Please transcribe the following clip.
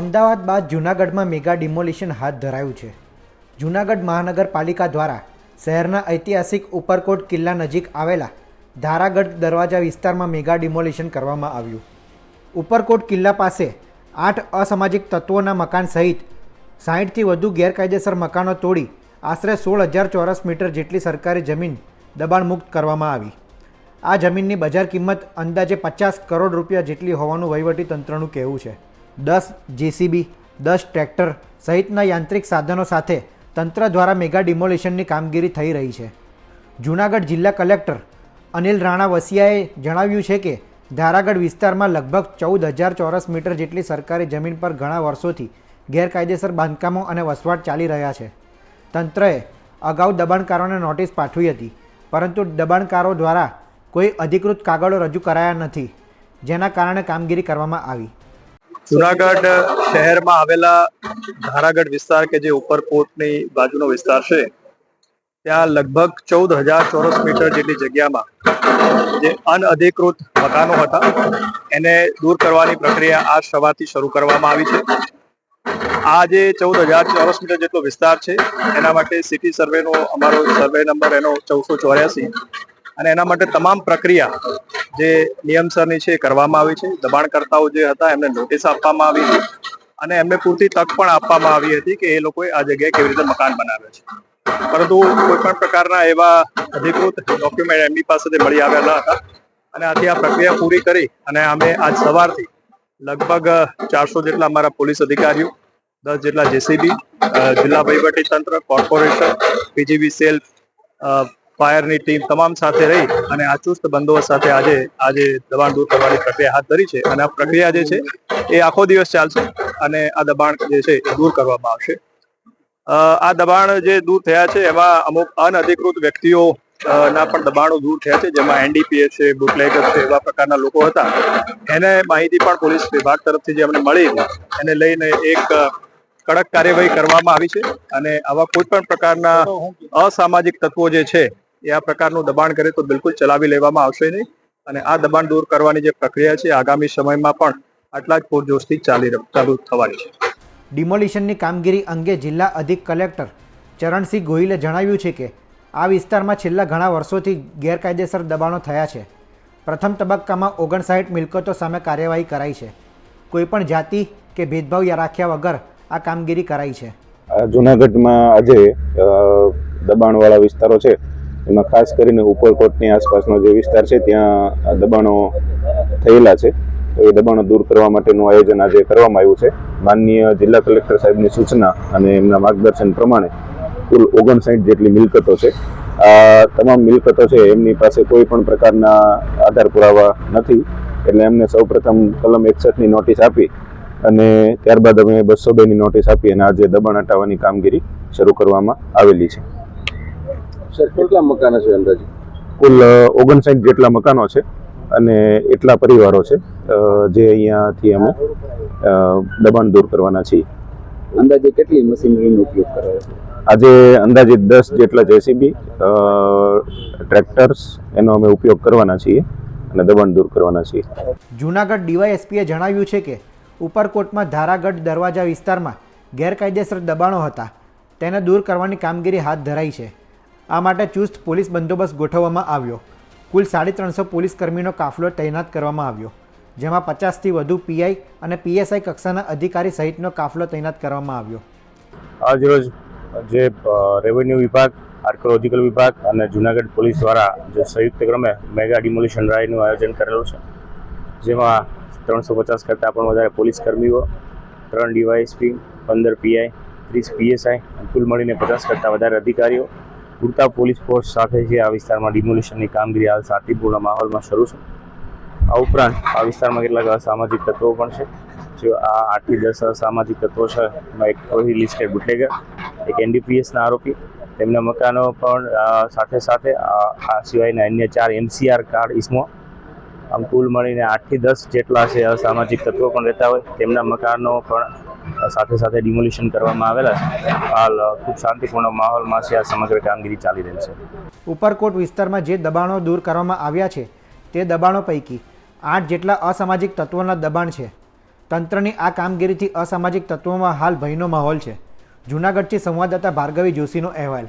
અમદાવાદ બાદ જૂનાગઢમાં mega demolition હાથ ધરાયું છે. જૂનાગઢ મહાનગરપાલિકા દ્વારા શહેરના ઐતિહાસિક ઉપરકોટ કિલ્લા નજીક આવેલા ધારાગઢ દરવાજા વિસ્તારમાં મેગા ડિમોલિશન કરવામાં આવ્યું. ઉપરકોટ કિલ્લા પાસે આઠ અસામાજિક તત્વોના મકાન સહિત સાહીઠથી વધુ ગેરકાયદેસર મકાનો તોડી આશરે સોળ હજાર ચોરસ મીટર જેટલી સરકારી જમીન દબાણમુક્ત કરવામાં આવી. આ જમીનની બજાર કિંમત અંદાજે પચાસ કરોડ રૂપિયા જેટલી હોવાનું વહીવટી તંત્રનું કહેવું છે. દસ જેસીબી દસ ટ્રેક્ટર સહિતના યાંત્રિક સાધનો સાથે તંત્ર દ્વારા મેગા ડિમોલિશનની કામગીરી થઈ રહી છે. જૂનાગઢ જિલ્લા કલેક્ટર અનિલ રાણા વસિયાએ જણાવ્યું છે કે, ધારાગઢ વિસ્તારમાં લગભગ ચૌદ હજાર ચોરસ મીટર જેટલી સરકારી જમીન પર ઘણા વર્ષોથી ગેરકાયદેસર બાંધકામો અને વસવાટ ચાલી રહ્યા છે. તંત્રએ અગાઉ દબાણકારોને નોટિસ પાઠવી હતી, પરંતુ દબાણકારો દ્વારા કોઈ અધિકૃત કાગળો રજૂ કરાયા નથી, જેના કારણે કામગીરી કરવામાં આવી. જુનાગઢ શહેરમાં આવેલા ધારાગઢ વિસ્તાર કે જે ઉપરકોટની બાજુનો વિસ્તાર છે, ત્યાં લગભગ ચૌદ હજાર ચોરસ મીટર જેટલી જગ્યામાં જે અનઅધિકૃત મકાનો હતા, એને દૂર કરવાની પ્રક્રિયા આજ સવારથી શરૂ કરવામાં આવી છે. આ જે ચૌદ હજાર ચોરસ મીટર જેટલો વિસ્તાર છે, એના માટે સિટી સર્વેનો અમારો સર્વે નંબર એનો ચૌદસો ચોર્યાસી અને એના માટે તમામ પ્રક્રિયા જે નિયમસરની છે એ કરવામાં આવી છે. દબાણકર્તાઓ જે હતા એમને નોટિસ આપવામાં આવી હતી અને એમને પૂરતી તક પણ આપવામાં આવી હતી કે એ લોકોએ આ જગ્યાએ કેવી રીતે મકાન બનાવે છે. પરંતુ કોઈ પણ પ્રકારના એવા અધિકૃત ડોક્યુમેન્ટ એમની પાસેથી મળી આવેલા હતા અને આથી આ પ્રક્રિયા પૂરી કરી અને અમે આજ સવારથી લગભગ ચારસો જેટલા અમારા પોલીસ અધિકારીઓ, દસ જેટલા જેસીબી જિલ્લા વહીવટી તંત્ર કોર્પોરેશન પીજીબી સેલ ફાયરની ટીમ તમામ સાથે રહી અને આ ચુસ્ત બંદોબસ્ત સાથે આજે આજે દબાણ દૂર કરવાની પ્રક્રિયા હાથ ધરી છે. અને આ પ્રક્રિયા જે છે, એ આખો દિવસ ચાલશે અને આ દબાણ જે છે, એ દૂર કરવામાં આવશે. આ દબાણ જે દૂર થયા છે, એમાં અમુક અનઅધિકૃત વ્યક્તિઓ ના પણ દબાણો દૂર થયા છે, જેમાં એનડીપીએસ છે બુટલેગર છે, એવા પ્રકારના લોકો હતા. એને માહિતી પણ પોલીસ વિભાગ તરફથી જે અમને મળી એને લઈને એક કડક કાર્યવાહી કરવામાં આવી છે. અને આવા કોઈ પણ પ્રકારના અસામાજિક તત્વો જે છે એ આ પ્રકારનું દબાણ કરે તો બિલકુલ ચલાવી લેવામાં આવશે નહીં. અને આ દબાણ દૂર કરવાની જે પ્રક્રિયા છે આગામી સમયમાં પણ આટલા જ પૂરજોશથી ચાલી ચાલુ થવાની છે. ડિમોલિશનની કામગીરી અંગે જિલ્લા અધિક કલેક્ટર ચરણસિંહ ગોહિલે જણાવ્યું છે કે આ વિસ્તારમાં છેલ્લા ઘણા વર્ષોથી ગેરકાયદેસર દબાણો થયા છે. પ્રથમ તબક્કામાં ઓગણસાઠ મિલકતો સામે કાર્યવાહી કરાઈ છે. કોઈપણ જાતિ કે ભેદભાવ રાખ્યા વગર આ કામગીરી કરાઈ છે. જૂનાગઢમાં આજે દબાણવાળા વિસ્તારો છે એમાં ખાસ કરીને ઉપરકોટની આસપાસનો જે વિસ્તાર છે, ત્યાં દબાણો થયેલા છે. તો એ દબાણો દૂર કરવા માટેનું આયોજન આજે કરવામાં આવ્યું છે. માનનીય જિલ્લા કલેક્ટર સાહેબની સૂચના અને એમના માર્ગદર્શન પ્રમાણે કુલ ઓગણસાઠ જેટલી મિલકતો છે. આ તમામ મિલકતો છે, એમની પાસે કોઈ પણ પ્રકારના આધાર પુરાવા નથી. એટલે એમને સૌપ્રથમ કલમ એકસઠની નોટિસ આપી અને ત્યારબાદ અમે બસો બેની નોટિસ આપી અને આજે દબાણ હટાવવાની કામગીરી શરૂ કરવામાં આવેલી છે. સર કેટલા મકાનો છે અંદાજે? કુલ ઓગણસાઠ જેટલા મકાનો છે અને એટલા પરિવારો છે. જે અહીંયાથી અમે દબાણ દૂર કરવાના છીએ. અંદાજે કેટલી મશીનરીનો ઉપયોગ કરાયો છે? આજે અંદાજે દસ જેટલા જેસીબી ટ્રેક્ટર્સ એનો અમે ઉપયોગ કરવાના છીએ અને દબાણ દૂર કરવાના છીએ. જૂનાગઢ ડીવાયએસપીએ જણાવ્યું છે કે ઉપરકોટમાં ધારાગઢ દરવાજા વિસ્તારમાં ગેરકાયદેસર દબાણો હતા. તેને દૂર કરવાની કામગીરી હાથ ધરાઈ છે. આ માટે ચુસ્ત પોલીસ બંદોબસ્ત ગોઠવવામાં આવ્યો. કુલ સાડી ત્રણસો પોલીસ કર્મીનો કાફલો તૈનાત કરવામાં આવ્યો, જેમાં પચાસથી વધુ પીઆઈ અને પીએસઆઈ કક્ષાના અધિકારી સહિતનો કાફલો તૈનાત કરવામાં આવ્યો. આજરોજ જે રેવન્યુ વિભાગ આર્કોલોજીકલ વિભાગ અને જુનાગઢ પોલીસ દ્વારા જે સંયુક્ત ક્રમે મેગા ડિમોલિશન ડ્રાઈવનું આયોજન કરેલું છે, જેમાં ત્રણસો પચાસ કરતાં પણ વધારે પોલીસ કર્મીઓ ત્રણ ડીવાયએસપી પંદર પીઆઈ ત્રીસ પીએસઆઈ કુલ મળીને પચાસ કરતાં વધારે અધિકારીઓ પૂરતા પોલીસ ફોર્સ સાથે જે આ વિસ્તારમાં ડિમોલિશનની કામગીરી હાલ શાંતિપૂર્ણ માહોલમાં શરૂ છે. આ ઉપરાંત આ વિસ્તારમાં કેટલાક અસામાજિક તત્વો પણ છે. જો આ આઠથી દસ અસામાજિક તત્વો છે, એમાં એક કોઈ લિસ્ટેડ બુટલેગર એક એનડીપીએસના આરોપી, તેમના મકાનો પણ સાથે સાથે આ સિવાયના અન્ય ચાર એમસીઆર કાર્ડ ઇસમો. આમ કુલ મળીને આઠથી દસ જેટલા છે અસામાજિક તત્વો પણ રહેતા હોય. તેમના મકાનો પણ સાથે સાથે ડિમોલિશન કરવામાં આવેલા છે. હાલ ખૂબ શાંતિપૂર્ણ માહોલમાં છે. આ સમગ્ર કામગીરી ચાલી રહી છે. ઉપરકોટ વિસ્તારમાં જે દબાણો દૂર કરવામાં આવ્યા છે, તે દબાણો પૈકી આઠ જેટલા અસામાજિક તત્વોના દબાણ છે. તંત્રની આ કામગીરીથી અસામાજિક તત્વોમાં હાલ ભયનો માહોલ છે. જૂનાગઢથી સંવાદદાતા ભાર્ગવી જોશીનો અહેવાલ.